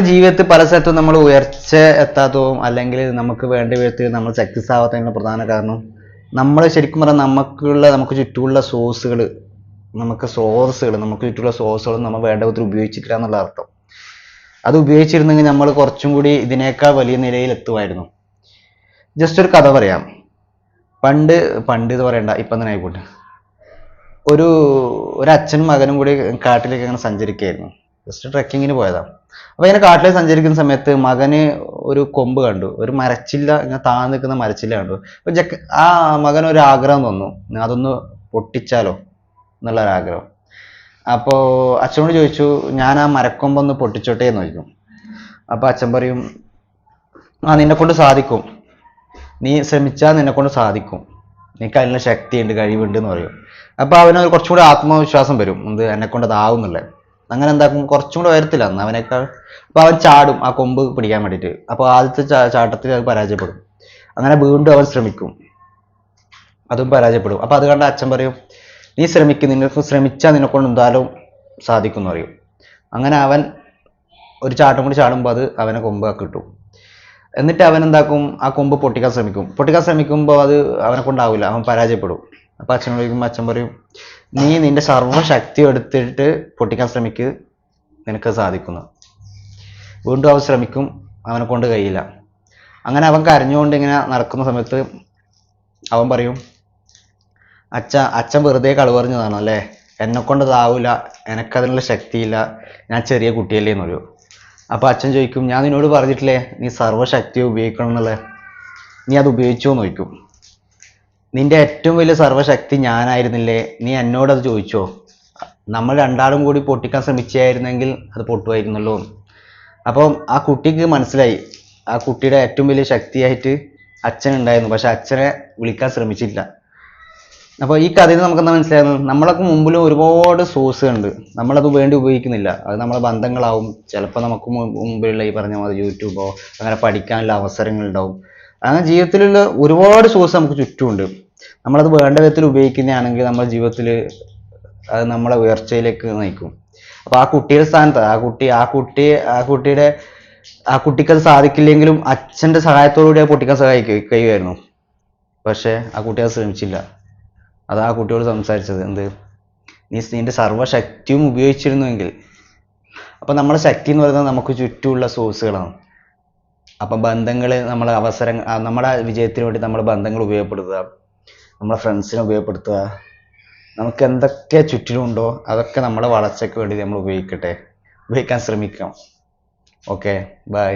നമ്മുടെ ജീവിതത്തിൽ പല സ്ഥലത്തും നമ്മൾ ഉയർച്ച എത്താത്തതും അല്ലെങ്കിൽ നമുക്ക് വേണ്ട വിധത്തിൽ നമ്മൾ സക്സസ് ആവാത്തതിനുള്ള പ്രധാന കാരണം. നമ്മൾ ശരിക്കും പറഞ്ഞാൽ നമുക്കുള്ള നമുക്ക് ചുറ്റുമുള്ള സോഴ്സുകൾ നമുക്ക് സോഴ്സുകൾ നമുക്ക് ചുറ്റുമുള്ള സോഴ്സുകൾ നമ്മൾ വേണ്ട വിധത്തിൽ ഉപയോഗിച്ചിട്ടില്ല എന്നുള്ള അർത്ഥം. അത് ഉപയോഗിച്ചിരുന്നെങ്കിൽ നമ്മൾ കുറച്ചും കൂടി ഇതിനേക്കാൾ വലിയ നിലയിൽ എത്തുമായിരുന്നു. ജസ്റ്റ് ഒരു കഥ പറയാം. പണ്ട് പണ്ട് ഇത് പറയണ്ട ഇപ്പം തന്നെ ആയിക്കോട്ടെ. ഒരു ഒരു അച്ഛനും മകനും കൂടി കാട്ടിലേക്ക് അങ്ങനെ സഞ്ചരിക്കുകയായിരുന്നു. ജസ്റ്റ് ട്രെക്കിങ്ങിന് പോയതാണ് അപ്പോൾ ഇങ്ങനെ കാട്ടിലേക്ക് സഞ്ചരിക്കുന്ന സമയത്ത് മകന് ഒരു കൊമ്പ് കണ്ടു. ഒരു മരച്ചില്ല ഇങ്ങനെ താഴ്ന്നു നിൽക്കുന്ന മരച്ചില്ല കണ്ടു. അപ്പോൾ ജക്ക് ആ മകന് ഒരു ആഗ്രഹം തോന്നു അതൊന്ന് പൊട്ടിച്ചാലോ എന്നുള്ള ആഗ്രഹം അപ്പോൾ അച്ഛനോട് ചോദിച്ചു ഞാൻ ആ മരക്കൊമ്പൊന്ന് പൊട്ടിച്ചോട്ടെ? എന്ന് ചോദിക്കും. അപ്പോൾ അച്ഛൻ പറയും ആ നിന്നെ കൊണ്ട് സാധിക്കും. നീ ശ്രമിച്ചാൽ നിന്നെ കൊണ്ട് സാധിക്കും. നിനക്ക് അതിനുള്ള ശക്തിയുണ്ട് കഴിവുണ്ട് എന്ന് പറയും. അപ്പോൾ അവനൊരു കുറച്ചുകൂടി ആത്മവിശ്വാസം വരും. എന്ത് എന്നെ കൊണ്ട് അതാവുന്നില്ല അങ്ങനെ എന്താക്കും കുറച്ചും കൂടെ ഉയരത്തില്ല അന്ന് അവനേക്കാൾ അപ്പോൾ അവൻ ചാടും ആ കൊമ്പ് പിടിക്കാൻ വേണ്ടിയിട്ട്. അപ്പോൾ ആദ്യത്തെ ചാട്ടത്തിൽ അത് പരാജയപ്പെടും. അങ്ങനെ വീണ്ടും അവൻ ശ്രമിക്കും. അതും പരാജയപ്പെടും. അപ്പോൾ അത് കണ്ട അച്ഛൻ പറയും നീ ശ്രമിക്കും നിനക്ക് ശ്രമിച്ചാൽ നിന്നെ കൊണ്ട് എന്തായാലും സാധിക്കും എന്ന് പറയും. അങ്ങനെ അവൻ ഒരു ചാട്ടം കൂടി ചാടുമ്പോൾ അത് അവനെ കൊമ്പ് കിട്ടും എന്നിട്ട് അവൻ എന്താക്കും ആ കൊമ്പ് പൊട്ടിക്കാൻ ശ്രമിക്കും. പൊട്ടിക്കാൻ ശ്രമിക്കുമ്പോൾ അത് അവനെ കൊണ്ടാവില്ല അവൻ പരാജയപ്പെടും. അപ്പോൾ അച്ഛൻ വിളിക്കുമ്പോൾ അച്ഛൻ പറയും നീ നിന്റെ സർവശക്തി എടുത്തിട്ട് പൊട്ടിക്കാൻ ശ്രമിക്ക്. നിനക്ക് സാധിക്കുന്നു. വീണ്ടും അവൻ ശ്രമിക്കും അവനെ കൊണ്ട് കഴിയില്ല. അങ്ങനെ അവൻ കരഞ്ഞുകൊണ്ട് ഇങ്ങനെ നടക്കുന്ന സമയത്ത് അവൻ പറയും അച്ഛ അച്ഛൻ വെറുതെ കളവ് പറഞ്ഞതാണ് അല്ലേ? എന്നെ കൊണ്ട് ഇതാവില്ല എനിക്കതിനുള്ള ശക്തിയില്ല. ഞാൻ ചെറിയ കുട്ടിയല്ലേ എന്ന് പറയും അപ്പോൾ അച്ഛൻ ചോദിക്കും ഞാൻ നിന്നോട് പറഞ്ഞിട്ടില്ലേ നീ സർവശക്തി ഉപയോഗിക്കണം എന്നുള്ളത് നീ അത് ഉപയോഗിച്ചോ എന്ന് ചോദിക്കും. നിന്റെ ഏറ്റവും വലിയ സർവശക്തി ഞാനായിരുന്നില്ലേ? നീ എന്നോട് അത് ചോദിച്ചോ? നമ്മൾ രണ്ടാളും കൂടി പൊട്ടിക്കാൻ ശ്രമിച്ചായിരുന്നെങ്കിൽ അത് പൊട്ടുമായിരുന്നല്ലോ. അപ്പം ആ കുട്ടിക്ക് മനസ്സിലായി. ആ കുട്ടിയുടെ ഏറ്റവും വലിയ ശക്തിയായിട്ട് അച്ഛൻ ഉണ്ടായിരുന്നു പക്ഷെ അച്ഛനെ വിളിക്കാൻ ശ്രമിച്ചില്ല. അപ്പോൾ ഈ കഥയിൽ നമുക്ക് എന്താ മനസ്സിലാകുന്നത് നമ്മളൊക്കെ മുമ്പിലും ഒരുപാട് സോഴ്സ് ഉണ്ട്. നമ്മളത് വേണ്ടി ഉപയോഗിക്കുന്നില്ല. അത് നമ്മളെ ബന്ധങ്ങളാവും. ചിലപ്പോൾ നമുക്ക് മുമ്പിലുള്ള ഈ പറഞ്ഞ മാതിരി യൂട്യൂബോ അങ്ങനെ പഠിക്കാനുള്ള അവസരങ്ങളുണ്ടാവും. അങ്ങനെ ജീവിതത്തിലുള്ള ഒരുപാട് സോഴ്സ് നമുക്ക് ചുറ്റുമുണ്ട്. നമ്മളത് വേണ്ട വിധത്തിൽ ഉപയോഗിക്കുന്നതാണെങ്കിൽ നമ്മുടെ ജീവിതത്തിൽ അത് നമ്മളെ ഉയർച്ചയിലേക്ക് നയിക്കും. അപ്പോൾ ആ കുട്ടിയുടെ സ്ഥാനത്ത് ആ കുട്ടി ആ കുട്ടി ആ കുട്ടിയുടെ ആ കുട്ടിക്ക് അത് സാധിക്കില്ലെങ്കിലും അച്ഛന്റെ സഹായത്തോടുകൂടി ആ കുട്ടിക്ക് സഹായിക്കും കഴിയുമായിരുന്നു. പക്ഷേ ആ കുട്ടി അത് ശ്രമിച്ചില്ല. അത് ആ കുട്ടിയോട് സംസാരിച്ചത്. എന്ത്? നീ നിന്റെ സർവശക്തിയും ഉപയോഗിച്ചിരുന്നുവെങ്കിൽ. അപ്പോൾ നമ്മുടെ ശക്തി എന്ന് പറയുന്നത് നമുക്ക് ചുറ്റുമുള്ള സോഴ്സുകളാണ് അപ്പം ബന്ധങ്ങൾ നമ്മളെ അവസരം നമ്മുടെ വിജയത്തിന് വേണ്ടി നമ്മൾ ബന്ധങ്ങൾ ഉപയോഗപ്പെടുത്തുക നമ്മുടെ ഫ്രണ്ട്സിനെ ഉപയോഗപ്പെടുത്തുക. നമുക്ക് എന്തൊക്കെ ചുറ്റിലുണ്ടോ അതൊക്കെ നമ്മുടെ വളർച്ചയ്ക്ക് വേണ്ടി നമ്മൾ ഉപയോഗിക്കട്ടെ. ഉപയോഗിക്കാൻ ശ്രമിക്കാം. Okay bye